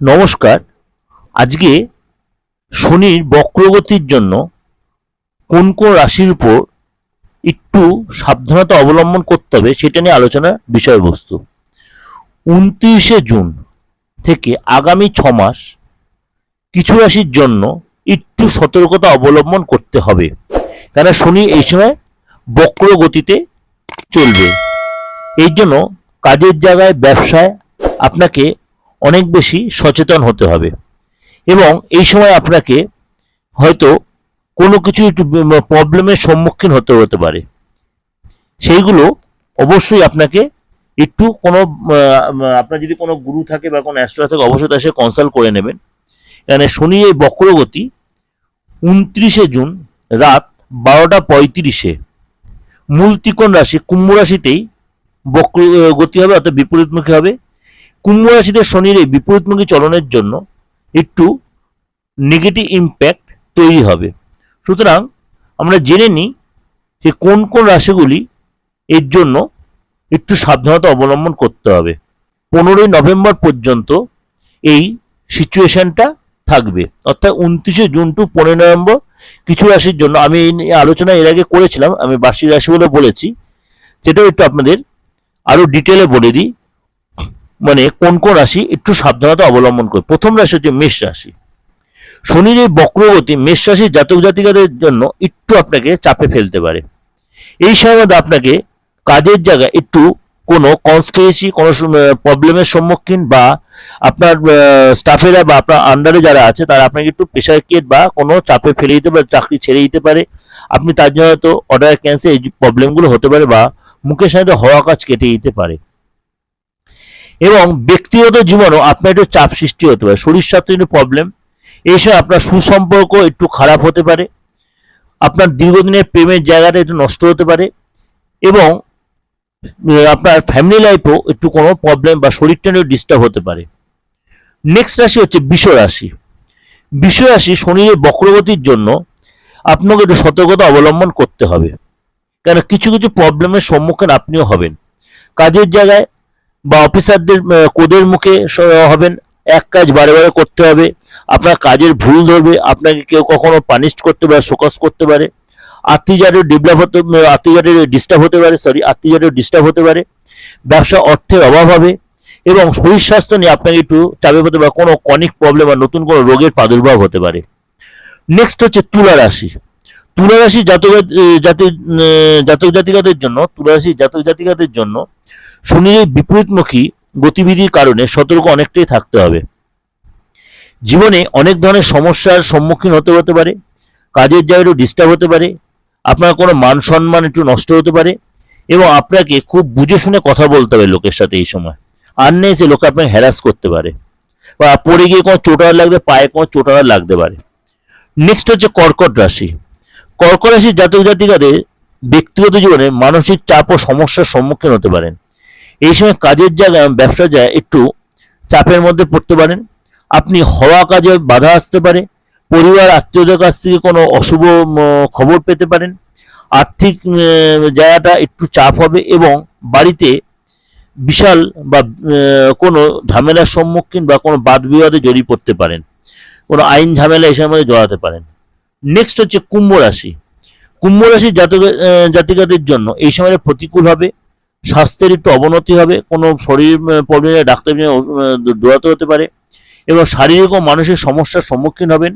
নমস্কার। আজকে শনির বক্রগতির জন্য কোন কোন রাশির উপর একটু সাবধানতা অবলম্বন করতে হবে সেটা নিয়ে আলোচনার বিষয়বস্তু। উনত্রিশে জুন থেকে আগামী ছ মাস কিছু রাশির জন্য একটু সতর্কতা অবলম্বন করতে হবে। কেন শনি এই সময় বক্রগতিতে চলবে। এই জন্য কাজের জায়গায়, ব্যবসায় আপনাকে অনেক বেশি সচেতন হতে হবে। এবং এই সময় আপনাকে হয়তো কোনো কিছু একটু প্রবলেমের সম্মুখীন হতে হতে পারে। সেইগুলো অবশ্যই আপনাকে একটু কোনো আপনার যদি কোনো গুরু থাকে বা কোনো অ্যাস্ট্রো থাকে, অবশ্যই তার সাথে কনসাল্ট করে নেবেন। কারণ শনি এই বক্রগতি উনত্রিশে জুন, রাত বারোটা পঁয়ত্রিশে। মূল ত্রিকোণ রাশি, কুম্ভ রাশিতেই বক্র, গতি হবে, অর্থাৎ বিপরীতমুখী হবে। কুম্ভ রাশিতে শনির এই বিপরীতমুখী চলনের জন্য একটু নেগেটিভ ইম্প্যাক্ট তৈরি হবে। সুতরাং আমরা জেনে নিই যে কোন কোন রাশিগুলি এর জন্য একটু সাবধানতা অবলম্বন করতে হবে। পনেরোই নভেম্বর পর্যন্ত এই সিচুয়েশনটা থাকবে। অর্থাৎ উনত্রিশে জুন টু পনেরোই নভেম্বর কিছু রাশির জন্য আমি এই আলোচনা এর আগে করেছিলাম, আমি বার্ষিক রাশি বলে বলেছি। সেটাও একটু আপনাদের আরও ডিটেলে বলে দিই। মানে কোন কোন রাশি একটু সাবধানতা অবলম্বন করে। প্রথম রাশি হচ্ছে মেষ রাশি। শনির এই বক্রগতি মেষ রাশির জাতক জাতিকাদের জন্য একটু আপনাকে চাপে ফেলতে পারে। এই সময় আপনাকে কাজের জায়গায় একটু কোনো কনস্পিরেসি কোনো প্রবলেমের সম্মুখীন বা আপনার স্টাফেরা বা আপনার আন্ডারে যারা আছে, তারা আপনাকে একটু প্রেশার কেট বা কোনো চাপে ফেলে দিতে পারে, চাকরি ছেড়ে দিতে পারে। আপনি তার জন্য হয়তো অর্ডার ক্যান্সেল এই প্রবলেমগুলো হতে পারে বা মুখের সাথে হওয়া কাজ কেটে দিতে পারে। এবং ব্যক্তিগত জীবনেও আপনার একটু চাপ সৃষ্টি হতে পারে। শরীর স্বাস্থ্য একটু প্রবলেম এই সময় আপনার সুসম্পর্ক একটু খারাপ হতে পারে, আপনার দীর্ঘদিনের প্রেমের জায়গাটা একটু নষ্ট হতে পারে এবং আপনার ফ্যামিলি লাইফেও একটু কোনো প্রবলেম বা শরীরটা একটু ডিস্টার্ব হতে পারে। নেক্সট রাশি হচ্ছে বিষ রাশি। বিষ রাশি শনির বক্রগতির জন্য আপনাকে একটু সতর্কতা অবলম্বন করতে হবে। কেন? কিছু কিছু প্রবলেমের সম্মুখীন আপনিও হবেন। কাজের জায়গায় বা অফিসারদের কোদের মুখে হবেন? এক কাজ বারে বারে করতে হবে। আপনার কাজের ভুল ধরবে। আপনাকে কেউ কখনো পানিশ করতে পারে শোকস করতে পারে। আত্মীয়জারের ডেভেলপ হতে আত্মীয়জারের ডিস্টার্ব হতে পারে সরি আত্মীয়জারের ডিস্টার্ব হতে পারে। ব্যবসা অর্থের অভাব হবে এবং শরীর স্বাস্থ্য নিয়ে আপনাকে একটু চাপে হতে পারে কোনো কনিক প্রবলেম বা নতুন কোনো রোগের প্রাদুর্ভাব হতে পারে। নেক্সট হচ্ছে তুলা রাশি। তুলা রাশি জাতক, জাতি জাতক জাতিকাদের জন্য, তুলা রাশি জাতক জাতিকাদের জন্য শনির এই বিপরীতমুখী গতিবিধির কারণে সতর্ক অনেকটাই থাকতে হবে। জীবনে অনেক ধরনের সমস্যার সম্মুখীন হতে হতে পারে, কাজের জায়গায় ডিস্টার্ব হতে পারে, আপনার কোনো মান সম্মান একটু নষ্ট হতে পারে এবং আপনাকে খুব বুঝে শুনে কথা বলতে হবে লোকের সাথে এই সময়। আর নেই সে লোকে আপনাকে হ্যারাস করতে পারে বা পড়ে গিয়ে কোনো চোটার লাগবে, পায়ে কোনো চোটার লাগতে পারে। নেক্সট হচ্ছে কর্কট রাশি। কর্কট রাশির জাতক জাতিকাদের ব্যক্তিগত জীবনে মানসিক চাপ ও সমস্যার সম্মুখীন হতে পারেন। এই সময় কাজের জায়গায় এবং ব্যবসার জায়গায় একটু চাপের মধ্যে পড়তে পারেন। আপনি হওয়া কাজে বাধা আসতে পারে। পরিবার, আত্মীয়দের কাছ থেকে কোনো অশুভ খবর পেতে পারেন। আর্থিক জায়গাটা একটু চাপ হবে এবং বাড়িতে বিশাল বা কোনো ঝামেলার সম্মুখীন বা কোনো বাদ বিবাদে জড়িয়ে পড়তে পারেন। কোনো আইন ঝামেলা এসবের মধ্যে জড়াতে পারেন। নেক্সট হচ্ছে কুম্ভ রাশি। কুম্ভ রাশির জাতক জাতিকাদের জন্য এই সময় প্রতিকূল হবে। স্বাস্থ্যের একটু অবনতি হবে, কোনো শরীর প্রবলেমে ডাক্তার দৌড়াতে হতে পারে। এবং শারীরিক ও মানসিক সমস্যার সম্মুখীন হবেন।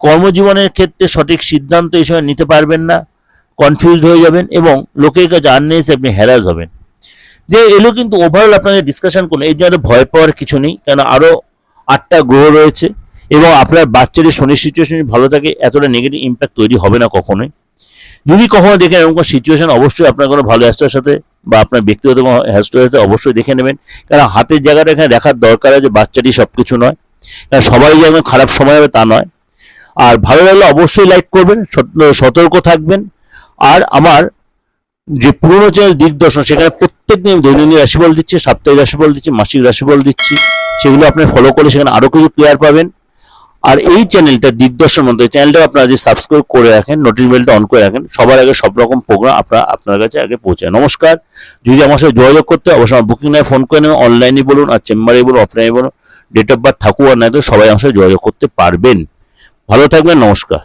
কর্মজীবনের ক্ষেত্রে সঠিক সিদ্ধান্ত এই সময় নিতে পারবেন না কনফিউজড হয়ে যাবেন এবং লোকের কাছে আননেসে আপনি হ্যারাস হবেন। যে এলো কিন্তু ওভারঅল আপনাকে ডিসকাশন করুন, এই জন্য ভয় পাওয়ার কিছু নেই, কেন আরও আটটা গ্রহ রয়েছে এবং আপনার বাচ্চাদের শনির সিচুয়েশন ভালো থাকে, এতটা নেগেটিভ ইম্প্যাক্ট তৈরি হবে না কখনোই। যদি কখনো দেখেন এরকম সিচুয়েশন অবশ্যই আপনার কোনো ভালো অ্যাস্ট্রোর সাথে বা আপনার ব্যক্তিগত সাথে অবশ্যই দেখে নেবেন। কারণ হাতের জায়গাটা এখানে দেখার দরকার আছে, বাচ্চাটি সব কিছু নয়। কারণ সবাই যে একদম খারাপ সময় হবে তা নয়। আর ভালো লাগলে অবশ্যই লাইক করবেন, সত- সতর্ক থাকবেন। আর আমার যে পুরোনো চ্যানেল দিগদর্শন, সেখানে প্রত্যেক দিন দৈনন্দিন রাশিফল দিচ্ছি, সাপ্তাহিক রাশিফল দিচ্ছি, মাসিক রাশিফল দিচ্ছি। সেগুলো আপনি ফলো করে সেখানে আরও কিছু ক্লিয়ার পাবেন। আর এই চ্যানেলটা দিগদর্শন মধ্যে চ্যানেলটা আপনারা যদি সাবস্ক্রাইব করে রাখেন নোটিশ বেলটা অন করে রাখেন, সবার আগে সব রকম প্রোগ্রাম আপনারা, আপনার কাছে আগে পৌঁছায়। নমস্কার। যদি আমার সাথে যোগাযোগ করতে অবশ্যই আমার বুকিং নয় ফোন করে নেবেন অনলাইনে বলুন আর চেম্বারে বলুন অফলাইনে বলুন ডেট অফ বার্থ থাকুক আর না তো সবাই আমার সাথে যোগাযোগ করতে পারবেন। ভালো থাকবেন, নমস্কার।